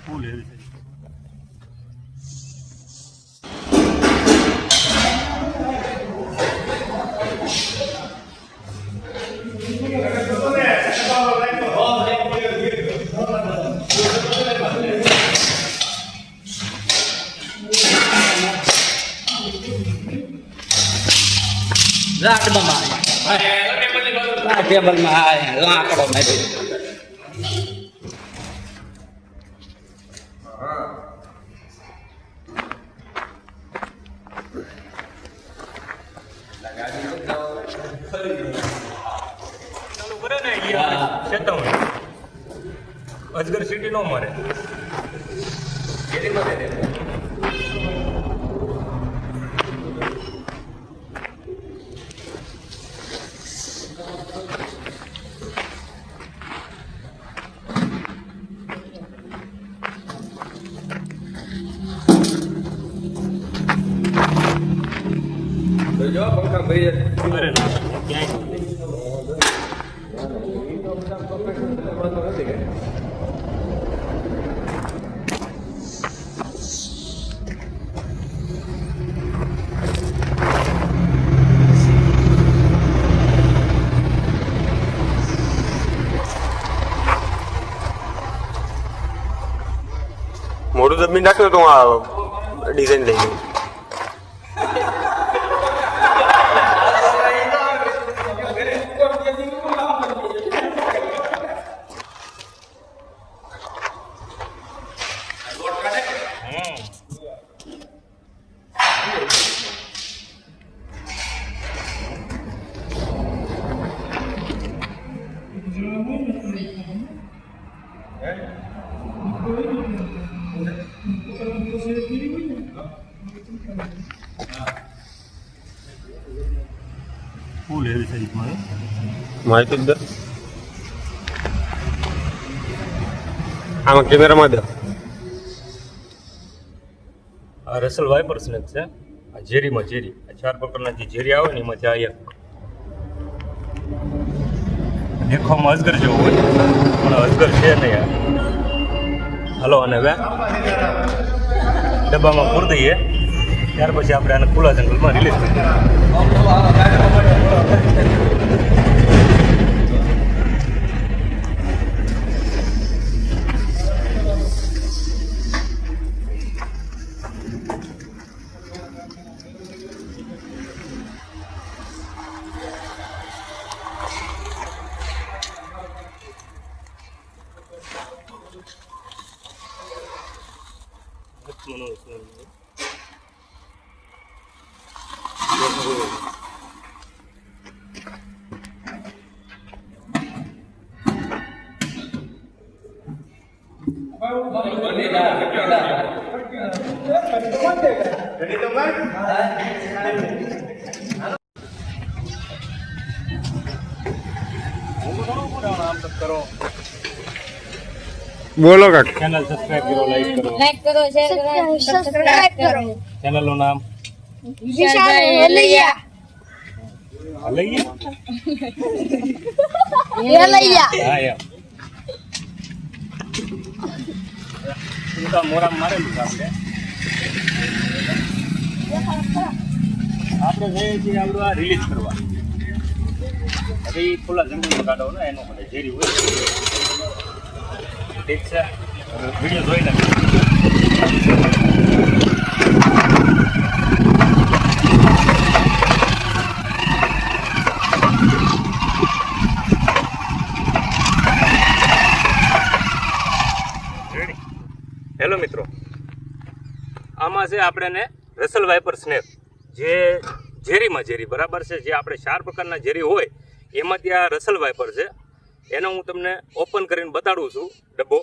ફૂલ એવી છે લાકડામાં આ ટેબલમાં આ લાકડો મારી અજગર સિટી નો મરે. જો પંખા ભાઈ અરે દબી નાખ્યું તો આ ડિઝાઇન લઈ ગયું માહિતી દે. આમાં કેમેરામાં દે. આ રસલ વાઇપર્સ ને જ છે. આ ઝેરીમાં ઝેરી. આ ચાર પ્રકારના જે ઝેરી આવે ને એમાંથી આ એક. દેખવામાં અજગર જેવું હોય, પણ અજગર છે નહીં હલો અને હવે ડબ્બામાં પૂર દઈએ. ત્યાર પછી આપણે આને ખુલ્લા જંગલમાં રિલીઝ કરી દઈએ બોલો કાક. ચેનલ સબસ્ક્રાઇબ કરો લાઈક કરો. લાઈક કરો શેર કરો સબસ્ક્રાઇબ કરો. ચેનલનું નામ? વિશાલ હેલૈયા લઈએ હેલૈયા હા એમ. ટૂંકા મોરા મારેલું છે આપણે. આપણે જઈએ છીએ આપણું આ રિલીઝ કરવા. એ ખુલ્લા જંગલમાં કાઢો ને એનો મને ઝેરી હોય. ઠીક છે. વીડિયો જોઈ લે હેલો મિત્રો આમાં છે આપણે રસલ વાઇપર સ્નેપ જે ઝેરીમાં ઝેરી, બરાબર છે? જે આપણે ચાર પ્રકારના ઝેરી હોય, એમાંથી આ રસલ વાઇપર છે. એનો હું તમને ઓપન કરીને બતાડું છું. ડબ્બો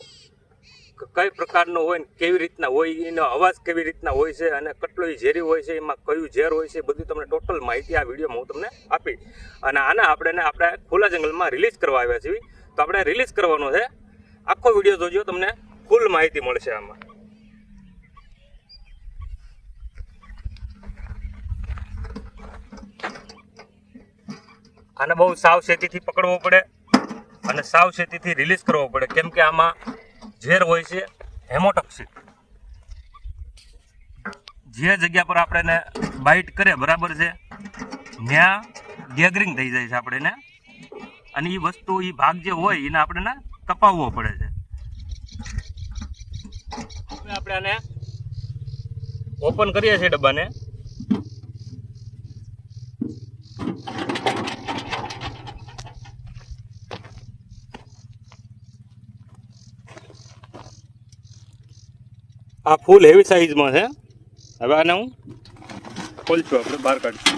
કઈ પ્રકારનો હોય ને કેવી રીતના હોય, એનો અવાજ કેવી રીતના હોય છે અને કેટલો ઝેરી હોય છે, એમાં કયું ઝેર હોય છે બધું તમને ટોટલ માહિતી આ વિડીયોમાં હું તમને આપી અને આને આપણે આપણે ખુલ્લા જંગલમાં રિલીઝ કરવા આવ્યા છીએ. તો આપણે રિલીઝ કરવાનો છે. આખો વીડિયો જોજો, તમને ફૂલ માહિતી મળશે આમાં. આને બહુ સાવચેતીથી પકડવો પડે અને સાવચેતીથી રિલીઝ કરવો પડે. કેમ કે આમાં ઝેર હોય છે હેમોટોક્સિક જે જગ્યા પર આપણે એને બાઇટ કરે, બરાબર છે, ત્યાં ગેગરિંગ થઈ જાય છે આપણે અને એ વસ્તુ એ ભાગ જે હોય, એને આપણે કપાવવો પડે છે. હવે આપણે આને ઓપન કરીએ છીએ ડબ્બાને. આ ફૂલ હેવી સાઈઝમાં છે. હવે આને હું ખોલશું આપણે, બહાર કાઢશું.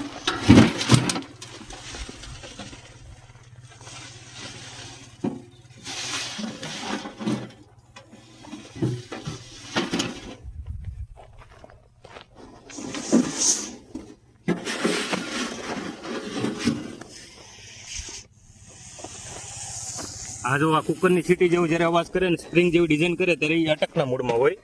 આ જો આ કુકરની સીટી જેવું જ્યારે અવાજ કરે ને, સ્પ્રિંગ જેવી ડિઝાઇન કરે, ત્યારે એ અટકના મૂડમાં હોય.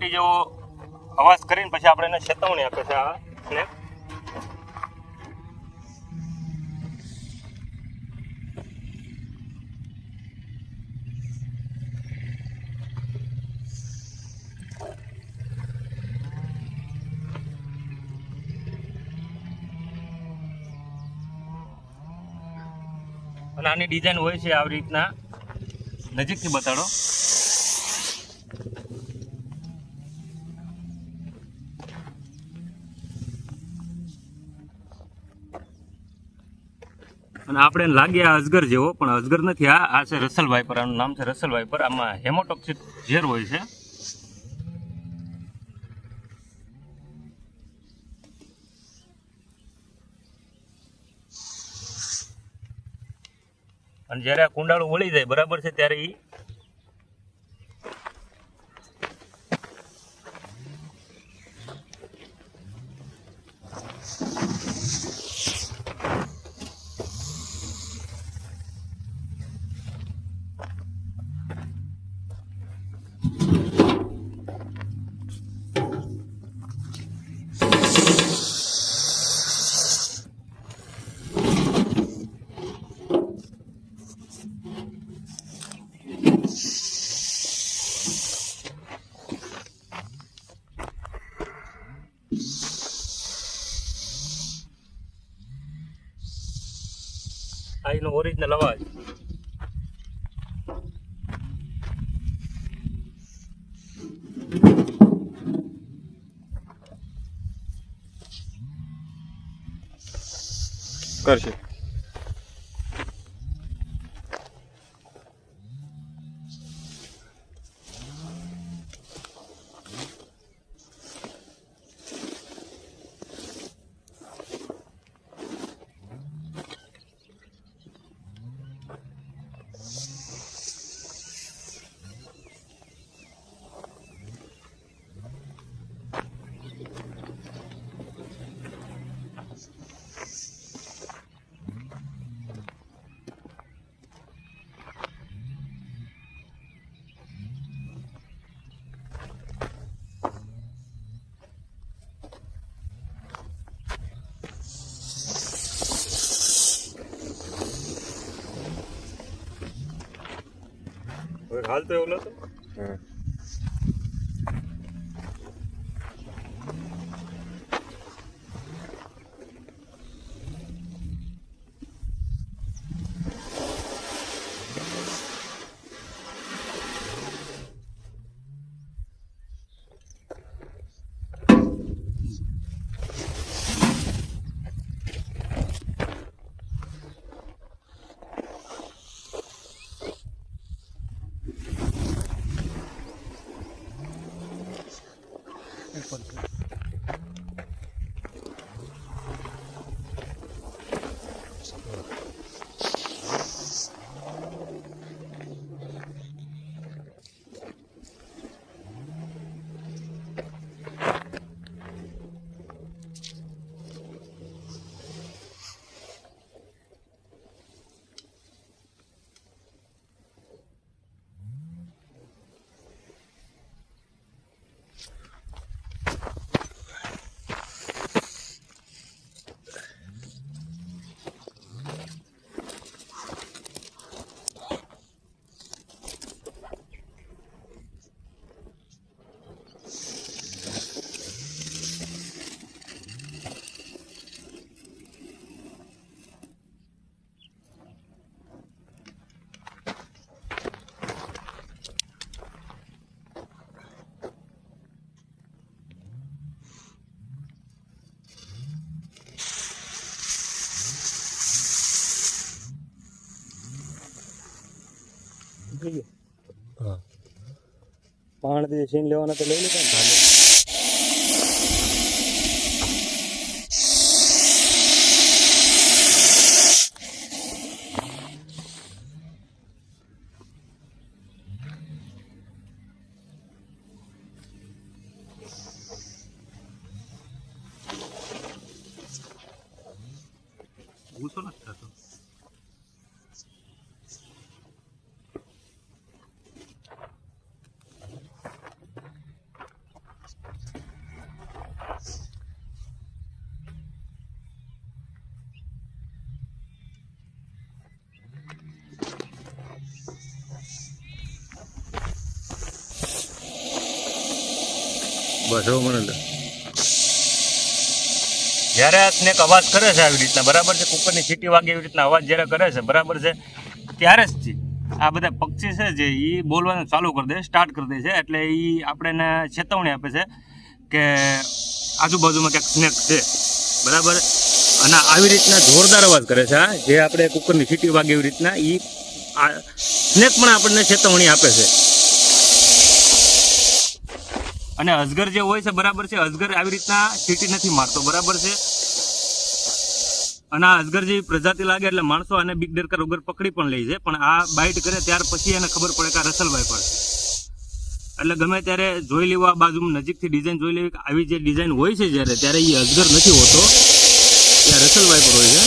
આ જેવો અવાજ કરીને પછી આપણે એને ચેતવણી આપે છે આ અને આની ડિઝાઇન હોય છે આવી રીતના. નજીકથી બતાડો. અને આપણે લાગે આ અજગર જેવો, પણ અજગર નથી. આ આ છે રસલ વાઇપર આનું નામ છે રસલ વાઇપર આમાં હેમોટોક્સિક ઝેર હોય છે. અને જ્યારે આ કુંડાળું વળી જાય, બરાબર છે, ત્યારે એ આ એનો ઓરિજિનલ અવાજ. કરશે. હવે હાલ તો એવું નતું હમ. થઈ ગયો હા પાણ દે સીન લેવાના તો લઈ લીધા ને ધાને. ગુસ્સો નથી બસ હવે જ્યારે સ્નેક અવાજ કરે છે આવી રીતના, બરાબર છે? કુકરની સીટી વાગે એવી રીતના અવાજ જ્યારે કરે છે, બરાબર છે? ત્યારે જ આ બધા પક્ષી છે જે એ બોલવાનું ચાલુ કરી દે સ્ટાર્ટ કરી દે છે. એટલે એ આપણે ચેતવણી આપે છે કે આજુબાજુમાં ક્યાંક સ્નેક છે. બરાબર? અને આવી રીતના જોરદાર અવાજ કરે છે આ જે આપણે કુકરની સીટી વાગે એવી રીતના એ સ્નેક પણ આપણને ચેતવણી આપે છે. અને અજગર જે હોય છે, બરાબર છે અજગર આવી રીતના સીટી નથી મારતો, બરાબર છે? અને આ અજગર જેવી પ્રજાતિ લાગે એટલે માણસો આને બિગ ડરકર વગર પકડી પણ લઈ જાય પણ આ બાઇટ કરે ત્યાર પછી એને ખબર પડે કે આ રસલ પડશે એટલે ગમે ત્યારે જોઈ લેવું આ બાજુ નજીકથી ડિઝાઇન જોઈ લેવી આવી જે ડિઝાઇન હોય છે જ્યારે, ત્યારે એ અજગર નથી હોતો. ત્યાં રસલ પર હોય છે.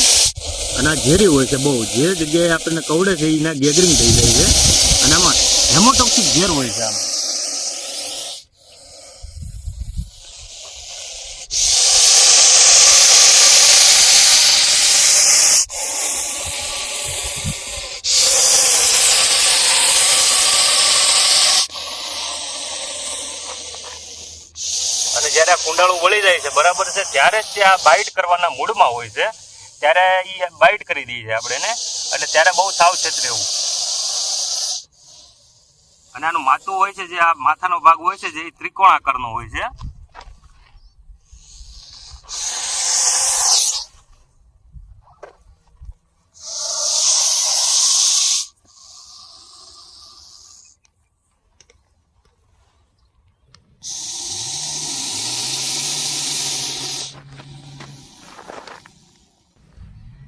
અને આ ઝેરી હોય છે બહુ, જે જગ્યાએ આપણને કવડે છે એના ગેધરિંગ થઈ જાય છે. અને આમાં હેમોટોક્સિક ઝેર હોય છે આમાં અને જ્યારે વળી જાય છે. બરાબર છે. ત્યારે જ તે આ બાઇટ કરવાના મૂડમાં હોય છે, ત્યારે એ બાઇટ કરી દઈએ છે આપણે એને. એટલે ત્યારે બહુ સાવચેત રહેવું. અને આનું માથું હોય છે, જે આ માથાનો ભાગ હોય છે, જે ત્રિકોણાકારનો હોય છે.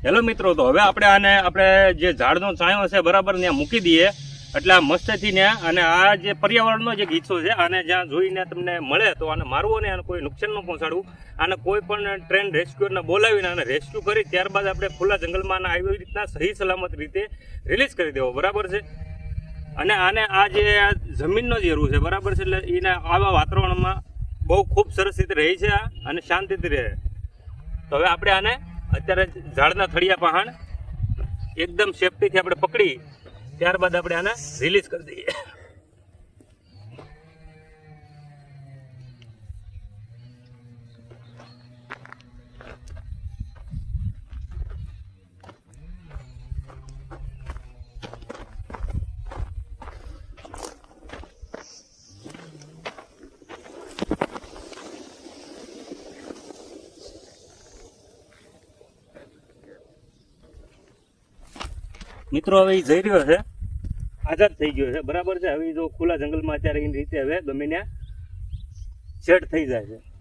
હેલો મિત્રો, તો હવે આપણે આને, આપણે જે ઝાડનો છાંયો છે બરાબર ત્યાં મૂકી દઈએ. એટલે આ મસ્તથી ત્યાં અને આ જે પર્યાવરણનો જે ગીચો છે, આને જ્યાં જોઈને તમને મળે, તો આને મારવું અને આને કોઈ નુકસાન ન પહોંચાડવું. આને કોઈ પણ ટ્રેન રેસ્ક્યુઅરને બોલાવીને આને રેસ્ક્યુ કરી, ત્યારબાદ આપણે ખુલ્લા જંગલમાં આવી રીતના સહી સલામત રીતે રિલીઝ કરી દેવો, બરાબર છે? અને આને આ જે જમીનનો જે રૂ છે, બરાબર છે? એટલે એને આવા વાતાવરણમાં બહુ ખૂબ સરસ રીતે રહે છે આ, અને શાંતિથી રહે. તો હવે આપણે આને અત્યારે ઝાડના થળિયા પહાણ એકદમ સેફટીથી આપણે પકડી ત્યારબાદ આપણે આને રિલીઝ કરી દઈએ. મિત્રો હવે એ જઈ રહ્યો છે. આઝાદ થઈ ગયો છે. બરાબર છે? હવે જો ખુલ્લા જંગલમાં અત્યારે એની રીતે હવે ગમે ત્યાં સેટ થઈ જાય છે.